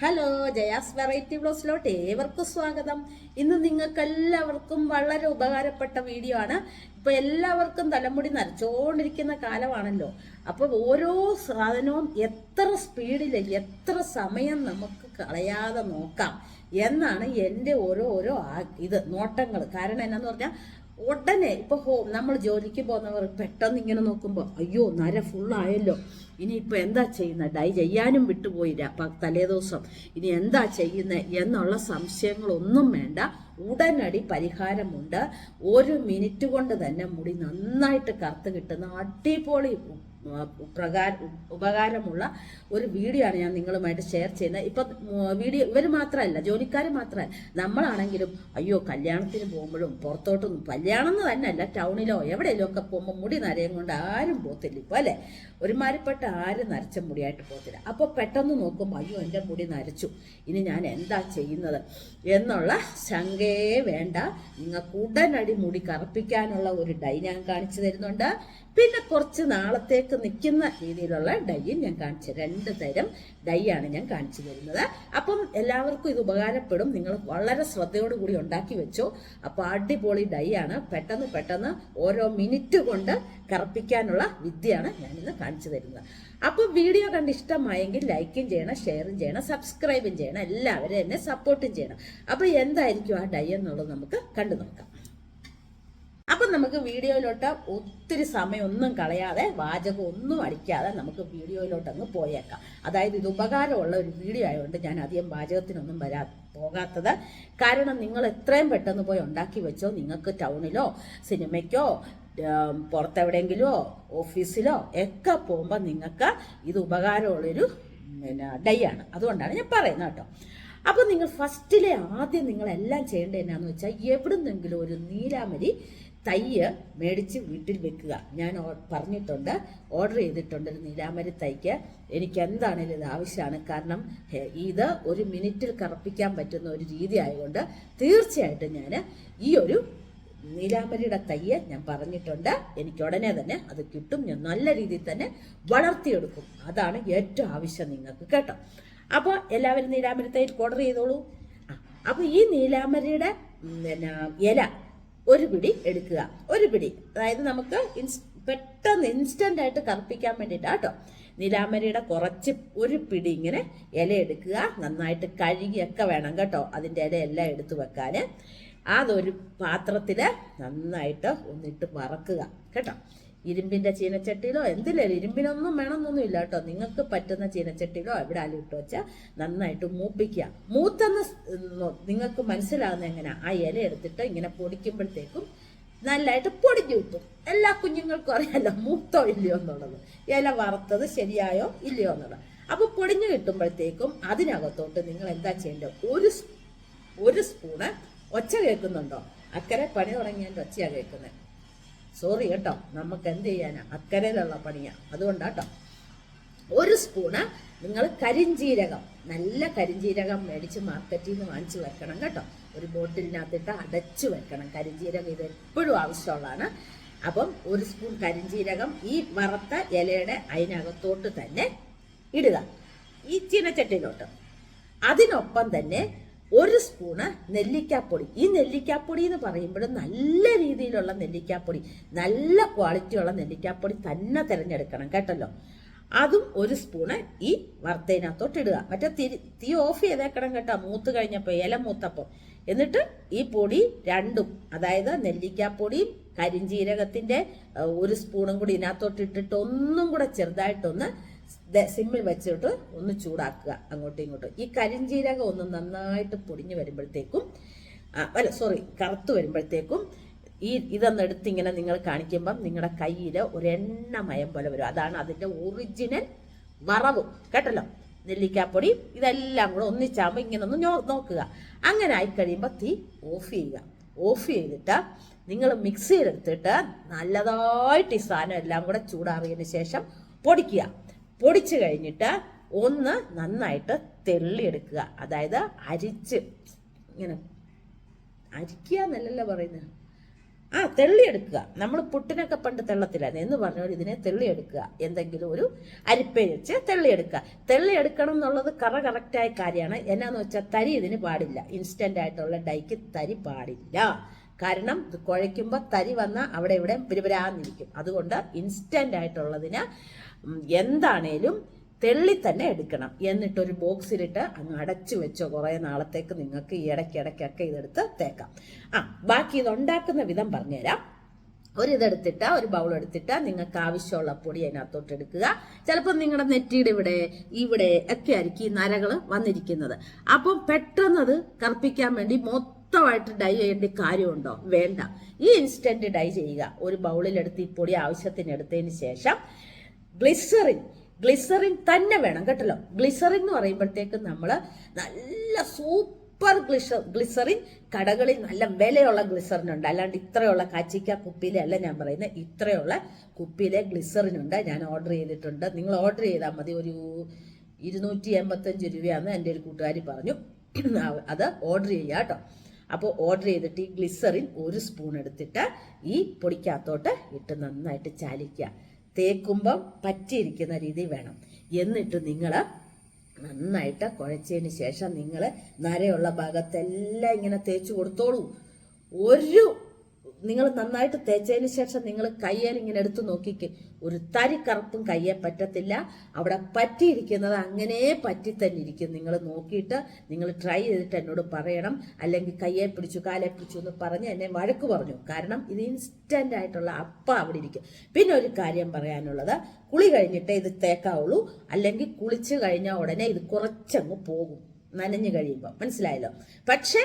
Hello Jaya's variety ബ്ലോസിലോട്ട് ഏവർക്കും സ്വാഗതം. ഇന്ന് നിങ്ങൾക്ക് എല്ലാവർക്കും വളരെ ഉപകാരപ്പെട്ട വീഡിയോ ആണ്. ഇപ്പൊ എല്ലാവർക്കും തലമുടി നരച്ചുകൊണ്ടിരിക്കുന്ന കാലമാണല്ലോ. അപ്പൊ ഓരോ സാധനവും എത്ര സ്പീഡിൽ എത്ര സമയം നമുക്ക് കളയാതെ നോക്കാം. എന്നാണ് എന്റെ ഓരോ ഓരോ ഇത് നോട്ടങ്ങൾ. കാരണം എന്നാന്ന് പറഞ്ഞാൽ ഉടനെ ഇപ്പൊ ഹോ നമ്മൾ ജോലിക്ക് പോകുന്നവർ പെട്ടെന്ന് ഇങ്ങനെ നോക്കുമ്പോൾ അയ്യോ നര ഫുള്ളായല്ലോ ഇനിയിപ്പോൾ എന്താ ചെയ്യുന്നത് ഡൈ ചെയ്യാനും വിട്ടുപോയില്ല. തലേദിവസം ഇനി എന്താ ചെയ്യുന്നത് എന്നുള്ള സംശയങ്ങളൊന്നും വേണ്ട. ഉടനടി പരിഹാരമുണ്ട്. ഒരു മിനിറ്റ് കൊണ്ട് തന്നെ മുടി നന്നായിട്ട് കറുത്ത് കിട്ടുന്ന അടിപൊളി പ്രകാര ഉപകാരമുള്ള ഒരു വീഡിയോ ആണ് ഞാൻ നിങ്ങളുമായിട്ട് ഷെയർ ചെയ്യുന്നത്. ഇപ്പൊ വീഡിയോ ഇവർ മാത്രമല്ല ജോലിക്കാർ മാത്രമല്ല. നമ്മളാണെങ്കിലും അയ്യോ കല്യാണത്തിന് പോകുമ്പോഴും പുറത്തോട്ടൊന്നും കല്യാണം എന്ന് തന്നെയല്ല ടൗണിലോ എവിടെയെങ്കിലും ഒക്കെ പോകുമ്പോൾ മുടി നരയും കൊണ്ട് ആരും പോത്തില്ല ഇപ്പൊ അല്ലേ? ഒരുമാരിപ്പെട്ട ആരും നരച്ച മുടിയായിട്ട് പോത്തില്ല അപ്പൊ പെട്ടെന്ന് നോക്കുമ്പോൾ അയ്യോ എന്റെ മുടി നരച്ചു. ഇനി ഞാൻ എന്താ ചെയ്യുന്നത്? എന്നുള്ള ശങ്കയെ വേണ്ട. നിങ്ങൾക്ക് ഉടനടി മുടി കറുപ്പിക്കാനുള്ള ഒരു ഡൈ ഞാൻ കാണിച്ചു തരുന്നുണ്ട്. പിന്നെ കുറച്ച് നാളത്തേക്ക് നിൽക്കുന്ന രീതിയിലുള്ള ഡൈയും ഞാൻ കാണിച്ചു രണ്ട് തരം ഡൈ ആണ് ഞാൻ കാണിച്ചു തരുന്നത്. അപ്പം എല്ലാവർക്കും ഇത് ഉപകാരപ്പെടും. നിങ്ങൾ വളരെ ശ്രദ്ധയോടുകൂടി ഉണ്ടാക്കി വെച്ചു. അപ്പോൾ അടിപൊളി ഡൈ ആണ് പെട്ടെന്ന് പെട്ടെന്ന് ഓരോ മിനിറ്റ് കൊണ്ട് കറുപ്പിക്കാനുള്ള വിദ്യയാണ് ഞാനിന്ന് കാണിച്ചു തരുന്നത്. അപ്പോൾ വീഡിയോ കണ്ട് ഇഷ്ടമായെങ്കിൽ ലൈക്കും ചെയ്യണം ഷെയറും ചെയ്യണം സബ്സ്ക്രൈബും ചെയ്യണം. എല്ലാവരും എന്നെ സപ്പോർട്ടും ചെയ്യണം. അപ്പോൾ എന്തായിരിക്കും ആ ഡൈ എന്നുള്ളത് നമുക്ക് കണ്ടു നോക്കാം. അപ്പം നമുക്ക് വീഡിയോയിലോട്ട് ഒത്തിരി സമയമൊന്നും കളയാതെ വാചകം ഒന്നും അടിക്കാതെ നമുക്ക് വീഡിയോയിലോട്ട് അങ്ങ് പോയേക്കാം. അതായത് ഇത് ഉപകാരമുള്ള ഒരു വീഡിയോ ആയതുകൊണ്ട് ഞാൻ അധികം വാചകത്തിനൊന്നും വരാ പോകാത്തത്. കാരണം നിങ്ങൾ എത്രയും പെട്ടെന്ന് പോയി ഉണ്ടാക്കി വെച്ചോ നിങ്ങൾക്ക് ടൗണിലോ സിനിമയ്ക്കോ ഉം, പുറത്തെവിടെയെങ്കിലോ ഓഫീസിലോ ഒക്കെ പോകുമ്പോൾ നിങ്ങൾക്ക് ഇത് ഉപകാരമുള്ളൊരു പിന്നെ ഡൈ ആണ്. അതുകൊണ്ടാണ് ഞാൻ പറയുന്നത് കേട്ടോ. അപ്പോൾ നിങ്ങൾ ഫസ്റ്റിലെ ആദ്യം നിങ്ങൾ എല്ലാം ചെയ്യേണ്ടത് എന്നാന്ന് വെച്ചാൽ എവിടുന്നെങ്കിലും ഒരു നീലാമരി തയ്യ് മേടിച്ച് വീട്ടിൽ വെക്കുക. ഞാൻ പറഞ്ഞിട്ടുണ്ട് ഓർഡർ ചെയ്തിട്ടുണ്ട് ഒരു നീലാമരി തൈക്ക് എനിക്ക് എന്താണേലും ഇത് ആവശ്യമാണ്. കാരണം ഇത് ഒരു മിനിറ്റിൽ കറപ്പിക്കാൻ പറ്റുന്ന ഒരു രീതി ആയതുകൊണ്ട് തീർച്ചയായിട്ടും ഞാൻ ഈ ഒരു നീലാമരിയുടെ തയ്യ് ഞാൻ പറഞ്ഞിട്ടുണ്ട്. എനിക്ക് ഉടനെ തന്നെ അത് കിട്ടും. ഞാൻ നല്ല രീതിയിൽ തന്നെ വളർത്തിയെടുക്കും. അതാണ് ഏറ്റവും ആവശ്യം നിങ്ങൾക്ക് കേട്ടോ. അപ്പോൾ എല്ലാവരും നീലാമരി തൈ ഓർഡർ ചെയ്തോളൂ. അപ്പോൾ ഈ നീലാമരയുടെ പിന്നെ ഇല ഒരു പിടി എടുക്കുക. ഒരു പിടി. അതായത് നമുക്ക് ഇൻസ് പെട്ടെന്ന് ഇൻസ്റ്റന്റ് ആയിട്ട് കറുപ്പിക്കാൻ വേണ്ടിയിട്ടാ കേട്ടോ നിലാമരയുടെ കുറച്ച് ഒരു പിടി ഇങ്ങനെ ഇല എടുക്കുക. നന്നായിട്ട് കഴുകിയൊക്കെ വേണം കേട്ടോ. അതിന്റെ ഇലയെല്ലാം എടുത്തു വെക്കാൻ. അതൊരു പാത്രത്തിൽ നന്നായിട്ട് ഒന്നിട്ട് വറക്കുക കേട്ടോ. ഇരുമ്പിന്റെ ചീനച്ചട്ടിയിലോ എന്തിലും ഇരുമ്പിനൊന്നും വേണമെന്നൊന്നും ഇല്ല കേട്ടോ. നിങ്ങൾക്ക് പറ്റുന്ന ചീനച്ചട്ടിയിലോ എവിടെ ആലും വെച്ചാൽ നന്നായിട്ട് മൂപ്പിക്കുക. മൂത്തെന്ന് നിങ്ങൾക്ക് മനസ്സിലാകുന്ന എങ്ങനെ? ആ ഇല എടുത്തിട്ട് ഇങ്ങനെ പൊടിക്കുമ്പോഴത്തേക്കും നല്ലതായിട്ട് പൊടിഞ്ഞു കിട്ടും. എല്ലാ കുഞ്ഞുങ്ങൾക്കും അറിയാലോ മൂത്തോ ഇല്ലയോ എന്നുള്ളത്. ഇല വറുത്തത് ശരിയായോ ഇല്ലയോ എന്നുള്ളത്. അപ്പൊ പൊടിഞ്ഞു കിട്ടുമ്പോഴത്തേക്കും അതിനകത്തോട്ട് നിങ്ങൾ എന്താ ചെയ്യേണ്ടത്? ഒരു ഒരു സ്പൂണ് ഒച്ച കേൾക്കുന്നുണ്ടോ? അക്കരെ പണി തുടങ്ങിയതിന്റെ ഒച്ചയാണ് കേൾക്കുന്നത് സോറി കേട്ടോ. നമുക്ക് എന്ത് ചെയ്യാനാ? അക്കരയിലുള്ള പണിയാ. അതുകൊണ്ടാട്ടോ. ഒരു സ്പൂണ് നിങ്ങൾ കരിഞ്ജീരകം നല്ല കരിഞ്ജീരകം മേടിച്ച് മാർക്കറ്റിൽ നിന്ന് വാങ്ങിച്ചു വെക്കണം കേട്ടോ. ഒരു ബോട്ടിലിനകത്തിട്ട് അടച്ചു വെക്കണം. കരിഞ്ജീരകം ഇത് എപ്പോഴും ആവശ്യമുള്ളതാണ്. അപ്പം ഒരു സ്പൂൺ കരിഞ്ജീരകം ഈ വറുത്ത ഇലയുടെ അതിനകത്തോട്ട് തന്നെ ഇടുക. ഈ ചീനച്ചട്ടിയിലോട്ട്. അതിനൊപ്പം തന്നെ ഒരു സ്പൂണ് നെല്ലിക്കാപ്പൊടി. ഈ നെല്ലിക്കാപ്പൊടി എന്ന് പറയുമ്പോൾ നല്ല രീതിയിലുള്ള നെല്ലിക്കാപ്പൊടി നല്ല ക്വാളിറ്റിയുള്ള നെല്ലിക്കാപ്പൊടി തന്നെ തിരഞ്ഞെടുക്കണം കേട്ടല്ലോ. അതും ഒരു സ്പൂണ് ഈ വറുത്തതിനകത്തോട്ട് ഇടുക. മറ്റേ തിരി തീ ഓഫ് ചെയ്തേക്കണം കേട്ടോ മൂത്ത് കഴിഞ്ഞപ്പോൾ ഇല മൂത്തപ്പോൾ എന്നിട്ട് ഈ പൊടി രണ്ടും അതായത് നെല്ലിക്കാപ്പൊടിയും കരിഞ്ചീരകത്തിന്റെ ഒരു സ്പൂണും കൂടി ഇതിനകത്തോട്ട് ഇട്ടിട്ട് ഒന്നും കൂടെ ചെറുതായിട്ടൊന്ന് സിമ്മിൽ വെച്ചിട്ട് ഒന്ന് ചൂടാക്കുക. അങ്ങോട്ടും ഇങ്ങോട്ടും. ഈ കരിഞ്ജീരകം ഒന്ന് നന്നായിട്ട് പൊടിഞ്ഞു വരുമ്പോഴത്തേക്കും അല്ല സോറി കറുത്ത് വരുമ്പോഴത്തേക്കും ഈ ഇതൊന്ന് എടുത്ത് ഇങ്ങനെ നിങ്ങൾ കാണിക്കുമ്പം നിങ്ങളുടെ കയ്യിൽ ഒരു എണ്ണമയം പോലെ വരും. അതാണ് അതിന്റെ ഒറിജിനൽ വറവ്. കേട്ടല്ലോ? നെല്ലിക്കാപ്പൊടി ഇതെല്ലാം കൂടെ ഒന്നിച്ചാകുമ്പോൾ ഇങ്ങനെ ഒന്ന് നോക്കുക. അങ്ങനെ ആയി കഴിയുമ്പോൾ തീ ഓഫ് ചെയ്യുക. ഓഫ് ചെയ്തിട്ട് നിങ്ങൾ മിക്സിയിലെടുത്തിട്ട് നല്ലതായിട്ട് ഈ സാധനം എല്ലാം കൂടെ ചൂടാറിയതിന് ശേഷം പൊടിക്കുക. പൊടിച്ചു കഴിഞ്ഞിട്ട് ഒന്ന് നന്നായിട്ട് തെള്ളിയെടുക്കുക. അതായത് അരിച്ച്. ഇങ്ങനെ. അരിക്കുക എന്നല്ലല്ലോ പറയുന്നത്. ആ തെള്ളിയെടുക്കുക. നമ്മൾ പുട്ടിനൊക്കെ പണ്ട് തെള്ളത്തിലായിരുന്നു. എന്ന് പറഞ്ഞാൽ ഇതിനെ തെള്ളിയെടുക്കുക. എന്തെങ്കിലും ഒരു അരിപ്പയിൽ വെച്ച് തെള്ളിയെടുക്കുക. തെള്ളിയെടുക്കണം എന്നുള്ളത് കറ കറക്റ്റായ കാര്യമാണ്. എന്നാന്ന് വെച്ചാൽ തരി ഇതിന് പാടില്ല. ഇൻസ്റ്റന്റ് ആയിട്ടുള്ള ഡൈക്ക് തരി പാടില്ല. കാരണം ഇത് കുഴയ്ക്കുമ്പോൾ തരി വന്നാൽ അവിടെ ഇവിടെ പിരിപരാന്നിരിക്കും. അതുകൊണ്ട് ഇൻസ്റ്റന്റ് ആയിട്ടുള്ളതിന് എന്താണേലും തെള്ളി തന്നെ എടുക്കണം. എന്നിട്ടൊരു ബോക്സിലിട്ട് അങ്ങ് അടച്ചു വെച്ചോ കുറേ നാളത്തേക്ക് നിങ്ങൾക്ക് ഈ ഇടയ്ക്കിടയ്ക്കൊക്കെ ഇതെടുത്ത് തേക്കാം. ആ ബാക്കി ഇത് ഉണ്ടാക്കുന്ന വിധം പറഞ്ഞുതരാം. ഒരു ഇതെടുത്തിട്ട് ഒരു ബൗൾ എടുത്തിട്ട് നിങ്ങൾക്ക് ആവശ്യമുള്ള പൊടി അതിനകത്തോട്ട് എടുക്കുക. ചിലപ്പോൾ നിങ്ങളുടെ നെറ്റിയുടെ ഇവിടെ ഇവിടെ ഒക്കെ ആയിരിക്കും ഈ നരകൾ വന്നിരിക്കുന്നത്. അപ്പം പെട്ടെന്ന് അത് കറുപ്പിക്കാൻ വേണ്ടി മൊത്തമായിട്ട് ഡൈ ചെയ്യേണ്ട കാര്യമുണ്ടോ? വേണ്ട. ഈ ഇൻസ്റ്റന്റ് ഡൈ ചെയ്യുക. ഒരു ബൗളിലെടുത്ത് ഈ പൊടി ആവശ്യത്തിന് എടുത്തതിന് ശേഷം ഗ്ലിസറിൻ ഗ്ലിസറിൻ തന്നെ വേണം കേട്ടല്ലോ. ഗ്ലിസറിൻ എന്ന് പറയുമ്പോഴത്തേക്ക് നമ്മൾ നല്ല സൂപ്പർ ഗ്ലിസ ഗ്ലിസറിൻ കടകളിൽ നല്ല വിലയുള്ള ഗ്ലിസറിൻ ഉണ്ട്. അല്ലാണ്ട് ഇത്രയുള്ള കാച്ചിക്ക കുപ്പിയിലല്ല ഞാൻ പറയുന്നത്. ഇത്രയുള്ള കുപ്പിയിലെ ഗ്ലിസറിൻ ഉണ്ട്. ഞാൻ ഓർഡർ ചെയ്തിട്ടുണ്ട്. നിങ്ങൾ ഓർഡർ ചെയ്താൽ മതി. ഒരു ഇരുന്നൂറ്റി എൺപത്തഞ്ച് രൂപയാണെന്ന് എന്റെ ഒരു കൂട്ടുകാരി പറഞ്ഞു. അത് ഓർഡർ ചെയ്യുക കേട്ടോ. അപ്പോൾ ഓർഡർ ചെയ്തിട്ട് ഈ ഗ്ലിസറിൻ ഒരു സ്പൂൺ എടുത്തിട്ട് ഈ പൊടിക്കകത്തോട്ട് ഇട്ട് നന്നായിട്ട് ചാലിക്കുക. തേക്കുമ്പം പറ്റിയിരിക്കുന്ന രീതി വേണം. എന്നിട്ട് നിങ്ങൾ നന്നായിട്ട് കുഴച്ചതിന് ശേഷം നിങ്ങൾ നരയുള്ള ഭാഗത്തെല്ലാം ഇങ്ങനെ തേച്ച് കൊടുത്തോളൂ. ഒരു നിങ്ങൾ നന്നായിട്ട് തേച്ചതിന് ശേഷം നിങ്ങൾ കയ്യേൽ ഇങ്ങനെ എടുത്തു നോക്കിക്ക്. ഒരു തരി കറുപ്പും കയ്യെ പറ്റത്തില്ല. അവിടെ പറ്റിയിരിക്കുന്നത് അങ്ങനെ പറ്റി തന്നെ ഇരിക്കും. നിങ്ങൾ നോക്കിയിട്ട് നിങ്ങൾ ട്രൈ ചെയ്തിട്ട് എന്നോട് പറയണം. അല്ലെങ്കിൽ കയ്യെ പിടിച്ചു കാലെ പിടിച്ചു എന്ന് പറഞ്ഞ് എന്നെ വഴക്ക് പറഞ്ഞു. കാരണം ഇത് ഇൻസ്റ്റന്റ് ആയിട്ടുള്ള അപ്പ അവിടെ ഇരിക്കും. പിന്നെ ഒരു കാര്യം പറയാനുള്ളത്. കുളി കഴിഞ്ഞിട്ടേ ഇത് തേക്കാവുള്ളൂ. അല്ലെങ്കിൽ കുളിച്ച് കഴിഞ്ഞ ഉടനെ ഇത് കുറച്ചങ്ങ് പോകും. നനഞ്ഞു കഴിയുമ്പോൾ മനസ്സിലായല്ലോ? പക്ഷേ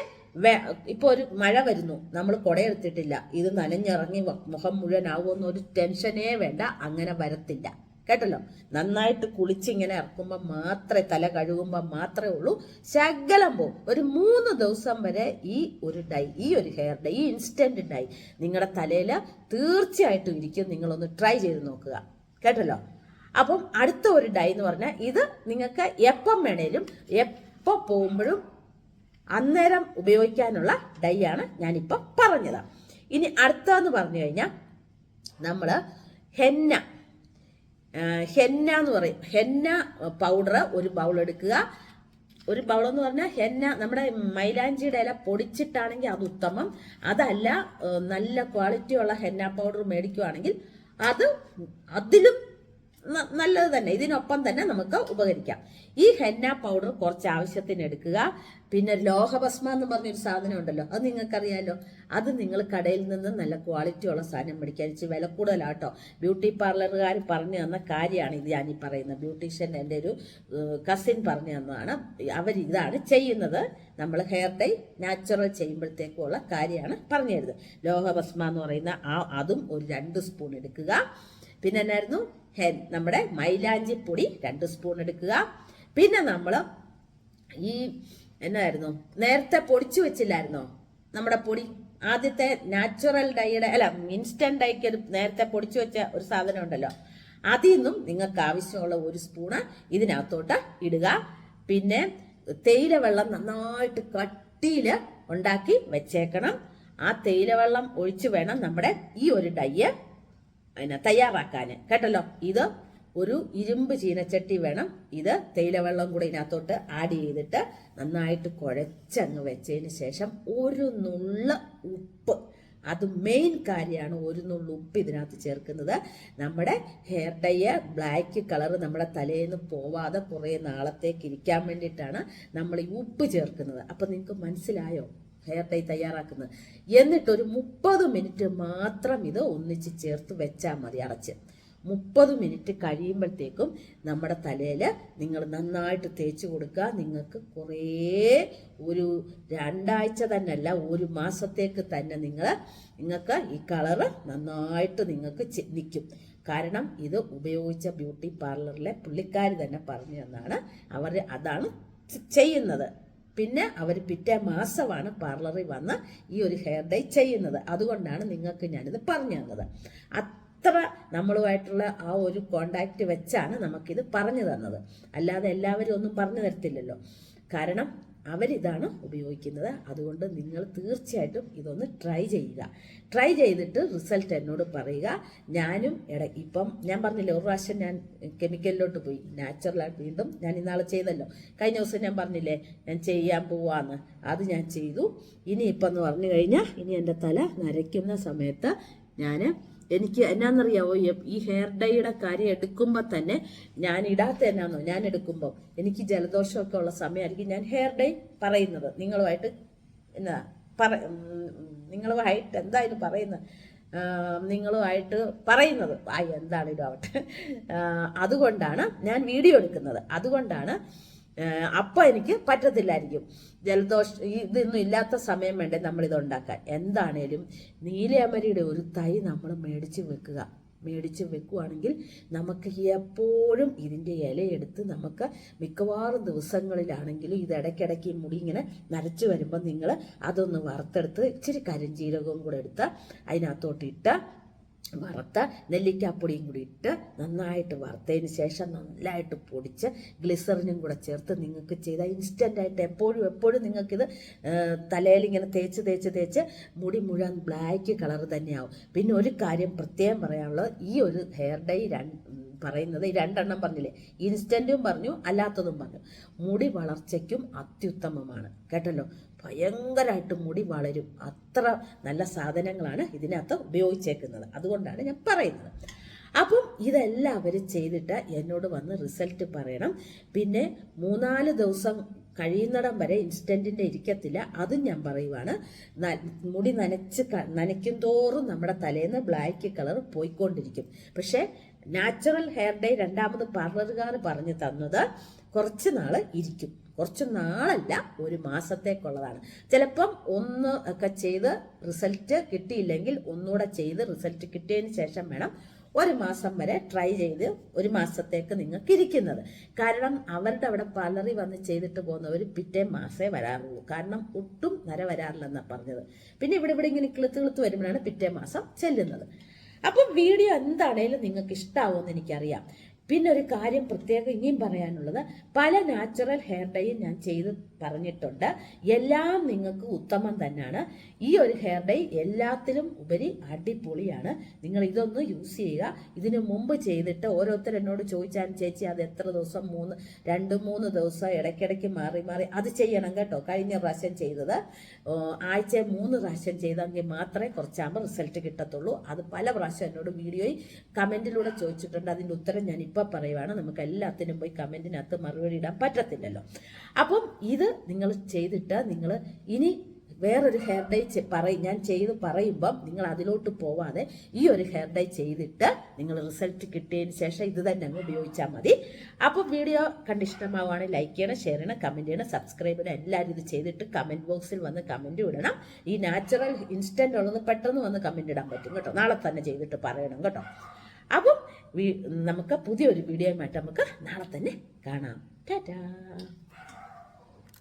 ഇപ്പോൾ ഒരു മഴ വരുന്നു. നമ്മൾ കുടയെടുത്തിട്ടില്ല. ഇത് നനഞ്ഞിറങ്ങി വ- മുഖം മുഴുവൻ ആവുമെന്ന് ഒരു ടെൻഷനേ വേണ്ട. അങ്ങനെ വരത്തില്ല. കേട്ടല്ലോ? നന്നായിട്ട് കുളിച്ചിങ്ങനെ ഇറക്കുമ്പോൾ മാത്രമേ തല കഴുകുമ്പോൾ മാത്രമേ ഉള്ളൂ. ശകലം പോകും ഒരു മൂന്ന് ദിവസം വരെ ഈ ഒരു ഡൈ ഈ ഒരു ഹെയർ ഡൈ ഈ ഇൻസ്റ്റന്റ് ഡൈ നിങ്ങളുടെ തലയിൽ തീർച്ചയായിട്ടും ഇരിക്കും. നിങ്ങളൊന്ന് ട്രൈ ചെയ്ത് നോക്കുക. കേട്ടല്ലോ? അപ്പം അടുത്ത ഒരു ഡൈ എന്ന് പറഞ്ഞാൽ ഇത് നിങ്ങൾക്ക് എപ്പം വേണേലും എപ്പോൾ പോകുമ്പോഴും അന്നേരം ഉപയോഗിക്കാനുള്ള ഡൈ ആണ് ഞാനിപ്പോൾ പറഞ്ഞത്. ഇനി അടുത്തതെന്ന് പറഞ്ഞു കഴിഞ്ഞാൽ നമ്മൾ ഹെന്ന ഹെന്ന എന്ന് പറയും. ഹെന്ന പൗഡർ ഒരു ബൗൾ എടുക്കുക. ഒരു ബൗൾ എന്ന് പറഞ്ഞാൽ ഹെന്ന നമ്മുടെ മൈലാഞ്ചിയുടെ ഇല പൊടിച്ചിട്ടാണെങ്കിൽ അത് ഉത്തമം. അതല്ല നല്ല ക്വാളിറ്റി ഉള്ള ഹെന്ന പൗഡർ മേടിക്കുകയാണെങ്കിൽ അത് അതിലും നല്ലത് തന്നെ. ഇതിനൊപ്പം തന്നെ നമുക്ക് ഉപകരിക്കാം. ഈ ഹെന്ന പൗഡർ കുറച്ച് ആവശ്യത്തിന് എടുക്കുക. പിന്നെ ലോഹഭസ്മ എന്ന് പറഞ്ഞൊരു സാധനം ഉണ്ടല്ലോ. അത് നിങ്ങൾക്കറിയാലോ? അത് നിങ്ങൾ കടയിൽ നിന്ന് നല്ല ക്വാളിറ്റി ഉള്ള സാധനം മേടിക്കാൻ ഇച്ചിരി വില കൂടുതലാട്ടോ. ബ്യൂട്ടി പാർലറുകാർ പറഞ്ഞു തന്ന കാര്യമാണ് ഇത് ഞാനീ പറയുന്നത്. ബ്യൂട്ടീഷ്യൻ എന്റെ ഒരു കസിൻ പറഞ്ഞു തന്നതാണ്. അവർ ഇതാണ് ചെയ്യുന്നത്. നമ്മൾ ഹെയർ ഡൈ നാച്ചുറൽ ചെയ്യുമ്പോഴത്തേക്കുള്ള കാര്യമാണ് പറഞ്ഞു തരുന്നത് ലോഹഭസ്മ എന്ന് പറയുന്ന ആ അതും ഒരു രണ്ട് സ്പൂൺ എടുക്കുക. പിന്നെ എന്നായിരുന്നു? നമ്മുടെ മൈലാഞ്ചി പൊടി രണ്ട് സ്പൂൺ എടുക്കുക. പിന്നെ നമ്മൾ ഈ എന്നായിരുന്നു? നേരത്തെ പൊടിച്ചു വെച്ചില്ലായിരുന്നോ? നമ്മുടെ പൊടി. ആദ്യത്തെ നാച്ചുറൽ ഡൈയുടെ അല്ല ഇൻസ്റ്റന്റ് ഡൈക്ക് നേരത്തെ പൊടിച്ചു വെച്ച ഒരു സാധനം ഉണ്ടല്ലോ. അതിൽ നിന്നും നിങ്ങൾക്ക് ആവശ്യമുള്ള ഒരു സ്പൂണ് ഇതിനകത്തോട്ട് ഇടുക. പിന്നെ തേയില വെള്ളം നന്നായിട്ട് കട്ടിയിൽ ഉണ്ടാക്കി വെച്ചേക്കണം. ആ തേയില വെള്ളം ഒഴിച്ച് വേണം നമ്മുടെ ഈ ഒരു ഡൈയെ അതിനെ തയ്യാറാക്കാൻ കേട്ടല്ലോ? ഇത് ഒരു ഇരുമ്പ് ചീനച്ചട്ടി വേണം. ഇത് തേയിലവെള്ളം കൂടെ ഇതിനകത്തോട്ട് ആഡ് ചെയ്തിട്ട് നന്നായിട്ട് കുഴച്ചങ്ങ് വെച്ചതിന് ശേഷം ഒരു നുള്ള ഉപ്പ്. അത് മെയിൻ കാര്യമാണ് ഒരു നുള്ളു ഉപ്പ് ഇതിനകത്ത് ചേർക്കുന്നത്. നമ്മുടെ ഹെയർ ഡൈയ ബ്ലാക്ക് കളർ നമ്മുടെ തലയിൽ നിന്ന് പോവാതെ കുറേ നാളത്തേക്ക് ഇരിക്കാൻ വേണ്ടിയിട്ടാണ് നമ്മൾ ഈ ഉപ്പ് ചേർക്കുന്നത്. അപ്പം നിങ്ങൾക്ക് മനസ്സിലായോ? ഹെയർ തയ്യാറാക്കുന്നത്. എന്നിട്ട് ഒരു മുപ്പത് മിനിറ്റ് മാത്രം ഇത് ഒന്നിച്ച് ചേർത്ത് വെച്ചാൽ മതി അടച്ച്. മുപ്പത് മിനിറ്റ് കഴിയുമ്പോഴത്തേക്കും നമ്മുടെ തലയിൽ നിങ്ങൾ നന്നായിട്ട് തേച്ച് കൊടുക്കുക. നിങ്ങൾക്ക് കുറേ ഒരു രണ്ടാഴ്ച തന്നെയല്ല ഒരു മാസത്തേക്ക് തന്നെ നിങ്ങൾ നിങ്ങൾക്ക് ഈ കളറ് നന്നായിട്ട് നിങ്ങൾക്ക് നിൽക്കും. കാരണം ഇത് ഉപയോഗിച്ച ബ്യൂട്ടി പാർലറിലെ പുള്ളിക്കാരി തന്നെ പറഞ്ഞു തന്നാണ്. അവർ അതാണ് ചെയ്യുന്നത്. പിന്നെ അവർ പിറ്റേ മാസമാണ് പാർലറിൽ വന്ന് ഈ ഒരു ഹെയർ ഡൈ ചെയ്യുന്നത്. അതുകൊണ്ടാണ് നിങ്ങൾക്ക് ഞാനിത് പറഞ്ഞു തന്നത്. അത്ര നമ്മളുമായിട്ടുള്ള ആ ഒരു കോണ്ടാക്റ്റ് വെച്ചാണ് നമുക്കിത് പറഞ്ഞു തന്നത്. അല്ലാതെ എല്ലാവരും ഒന്നും പറഞ്ഞു തരത്തില്ലല്ലോ. കാരണം അവരിതാണ് ഉപയോഗിക്കുന്നത്. അതുകൊണ്ട് നിങ്ങൾ തീർച്ചയായിട്ടും ഇതൊന്ന് ട്രൈ ചെയ്യുക. ട്രൈ ചെയ്തിട്ട് റിസൾട്ട് എന്നോട് പറയുക. ഞാനും ഇട ഇപ്പം ഞാൻ പറഞ്ഞില്ലേ ഒരു പ്രാവശ്യം ഞാൻ കെമിക്കലിലോട്ട് പോയി. നാച്ചുറലായിട്ട് വീണ്ടും ഞാൻ ഇന്നാളെ ചെയ്തല്ലോ. കഴിഞ്ഞ ദിവസം ഞാൻ പറഞ്ഞില്ലേ ഞാൻ ചെയ്യാൻ പോവാന്ന്. അത് ഞാൻ ചെയ്തു. ഇനി ഇപ്പം എന്ന് പറഞ്ഞു കഴിഞ്ഞാൽ ഇനി എന്റെ തല നരയ്ക്കുന്ന സമയത്ത് ഞാൻ എനിക്ക് എന്നാന്നറിയാവോ? ഈ- ഹെയർ ഡൈയുടെ കാര്യം എടുക്കുമ്പോൾ തന്നെ ഞാൻ ഇടാത്ത എന്നാന്നോ? ഞാൻ എടുക്കുമ്പോൾ എനിക്ക് ജലദോഷമൊക്കെ ഉള്ള സമയമായിരിക്കും ഞാൻ ഹെയർ ഡൈ പറയുന്നത്. നിങ്ങളുമായിട്ട് എന്നാ പറ നിങ്ങളുമായിട്ട് എന്തായാലും പറയുന്നത് നിങ്ങളുമായിട്ട് പറയുന്നത്. ആ എന്താണെങ്കിലും ആവട്ടെ അതുകൊണ്ടാണ് ഞാൻ വീഡിയോ എടുക്കുന്നത്. അതുകൊണ്ടാണ് അപ്പം എനിക്ക് പറ്റത്തില്ലായിരിക്കും. ജലദോഷം ഇതൊന്നും ഇല്ലാത്ത സമയം വേണ്ടേ നമ്മളിത് ഉണ്ടാക്കാൻ എന്താണേലും നീലയമരിയുടെ ഒരു തൈ നമ്മൾ മേടിച്ച് വെക്കുക. മേടിച്ച് വെക്കുവാണെങ്കിൽ നമുക്ക് എപ്പോഴും ഇതിന്റെ ഇലയെടുത്ത് നമുക്ക് മിക്കവാറും ദിവസങ്ങളിലാണെങ്കിലും ഇത് ഇടയ്ക്കിടയ്ക്ക് മുടി ഇങ്ങനെ നരച്ച് വരുമ്പോൾ നിങ്ങൾ അതൊന്ന് വറുത്തെടുത്ത് ഇച്ചിരി കരിഞ്ജീരകവും കൂടെ എടുത്ത് അതിനകത്തോട്ട് ഇട്ട് വറുത്ത നെല്ലിക്കാപ്പൊടിയും കൂടി ഇട്ട് നന്നായിട്ട് വറുത്തതിന് ശേഷം നന്നായിട്ട് പൊടിച്ച് ഗ്ലിസറിനും കൂടെ ചേർത്ത് നിങ്ങൾക്ക് ചെയ്താൽ ഇൻസ്റ്റന്റായിട്ട് എപ്പോഴും എപ്പോഴും നിങ്ങൾക്കിത് തലയിൽ ഇങ്ങനെ തേച്ച് തേച്ച് തേച്ച് മുടി മുഴുവൻ ബ്ലാക്ക് കളർ തന്നെയാവും. പിന്നെ ഒരു കാര്യം പ്രത്യേകം പറയാനുള്ളത് ഈ ഒരു ഹെയർ ഡൈ രണ്ട് പറയുന്നത്. ഈ രണ്ടെണ്ണം പറഞ്ഞില്ലേ? ഇൻസ്റ്റന്റും പറഞ്ഞു അല്ലാത്തതും പറഞ്ഞു. മുടി വളർച്ചയ്ക്കും അത്യുത്തമമാണ്. കേട്ടല്ലോ? ഭയങ്കരമായിട്ട് മുടി വളരും. അത്ര നല്ല സാധനങ്ങളാണ് ഇതിനകത്ത് ഉപയോഗിച്ചേക്കുന്നത്. അതുകൊണ്ടാണ് ഞാൻ പറയുന്നത്. അപ്പം ഇതെല്ലാവരും ചെയ്തിട്ട് എന്നോട് വന്ന് റിസൾട്ട് പറയണം. പിന്നെ മൂന്നാൽ ദിവസം കഴിയുന്നിടം വരെ ഇൻസ്റ്റന്റിന്റെ ഇരിക്കത്തില്ല. അതും ഞാൻ പറയുവാണ്. മുടി നനച്ച് നനയ്ക്കും തോറും നമ്മുടെ തലേന്ന് ബ്ലാക്ക് കളർ പോയിക്കൊണ്ടിരിക്കും. പക്ഷേ നാച്ചുറൽ ഹെയർ ഡേ രണ്ടാമത് പാർലറുകാർ പറഞ്ഞു തന്നത് കുറച്ച് നാൾ ഇരിക്കും. കുറച്ച് നാളല്ല ഒരു മാസത്തേക്കുള്ളതാണ്. ചിലപ്പം ഒന്ന് ഒക്കെ ചെയ്ത് റിസൾട്ട് കിട്ടിയില്ലെങ്കിൽ ഒന്നുകൂടെ ചെയ്ത് റിസൾട്ട് കിട്ടിയതിന് ശേഷം വേണം ഒരു മാസം വരെ ട്രൈ ചെയ്ത് ഒരു മാസത്തേക്ക് നിങ്ങൾക്ക് ഇരിക്കുന്നത്. കാരണം അവരുടെ അവിടെ പലറി വന്ന് ചെയ്തിട്ട് പോകുന്നവർ പിറ്റേ മാസേ വരാറുള്ളൂ. കാരണം ഒട്ടും നര വരാറില്ലെന്നാണ് പറഞ്ഞത്. പിന്നെ ഇവിടെ ഇവിടെ ഇങ്ങനെ കിളുത്ത് കിളുത്ത് വരുമ്പോഴാണ് പിറ്റേ മാസം ചെല്ലുന്നത്. അപ്പം വീഡിയോ എന്താണേലും നിങ്ങൾക്ക് ഇഷ്ടമാവുമെന്ന് എനിക്കറിയാം. പിന്നെ ഒരു കാര്യം പ്രത്യേകം ഇനിയും പറയാനുള്ളത്. പല നാച്ചുറൽ ഹെയർ ഡൈയും ഞാൻ ചെയ്ത് പറഞ്ഞിട്ടുണ്ട്. എല്ലാം നിങ്ങൾക്ക് ഉത്തമം തന്നെയാണ്. ഈ ഒരു ഹെയർ ഡൈ എല്ലാത്തിലും ഉപരി അടിപൊളിയാണ്. നിങ്ങൾ ഇതൊന്ന് യൂസ് ചെയ്യുക. ഇതിനു മുമ്പ് ചെയ്തിട്ട് ഓരോരുത്തർ എന്നോട് ചോദിച്ചാൽ ചേച്ചി അത് എത്ര ദിവസം? മൂന്ന് രണ്ട് മൂന്ന് ദിവസം ഇടയ്ക്കിടയ്ക്ക് മാറി മാറി. അത് ചെയ്യണം കേട്ടോ. കഴിഞ്ഞ പ്രാവശ്യം ചെയ്തത്. ആഴ്ച മൂന്ന് പ്രാവശ്യം ചെയ്തെങ്കിൽ മാത്രമേ കുറച്ചാകുമ്പോൾ റിസൾട്ട് കിട്ടത്തുള്ളൂ. അത് പല പ്രാവശ്യം എന്നോട് വീഡിയോയിൽ കമന്റിലൂടെ ചോദിച്ചിട്ടുണ്ട്. അതിന്റെ ഉത്തരം ഞാൻ ഇപ്പോൾ പറയുവാണ്. നമുക്ക് എല്ലാത്തിനും പോയി കമന്റിനകത്ത് മറുപടി ഇടാൻ പറ്റത്തില്ലല്ലോ. അപ്പം ഇത് നിങ്ങൾ ചെയ്തിട്ട് നിങ്ങൾ ഇനി വേറൊരു ഹെയർ ഡൈ പറയും ഞാൻ ചെയ്ത് പറയുമ്പം നിങ്ങൾ അതിലോട്ട് പോവാതെ ഈ ഒരു ഹെയർ ഡൈ ചെയ്തിട്ട് നിങ്ങൾ റിസൾട്ട് കിട്ടിയതിന് ശേഷം ഇത് തന്നെ അങ്ങ് ഉപയോഗിച്ചാൽ മതി. അപ്പോൾ വീഡിയോ കണ്ടിഷ്ടമാവുകയാണെങ്കിൽ ലൈക്ക് ചെയ്യണം ഷെയർ ചെയ്യണം കമന്റ് ചെയ്യണം സബ്സ്ക്രൈബ് ചെയ്യണം. എല്ലാവരും ഇത് ചെയ്തിട്ട് കമന്റ് ബോക്സിൽ വന്ന് കമന്റ് ഇടണം. ഈ നാച്ചുറൽ ഇൻസ്റ്റന്റ് ഉള്ളത് പെട്ടെന്ന് വന്ന് കമന്റ് ഇടാൻ പറ്റും കേട്ടോ. നാളെ തന്നെ ചെയ്തിട്ട് പറയണം കേട്ടോ. അപ്പം നമുക്ക് പുതിയൊരു വീഡിയോയുമായിട്ട് നമുക്ക് നാളെ തന്നെ കാണാം. ടാറ്റാ.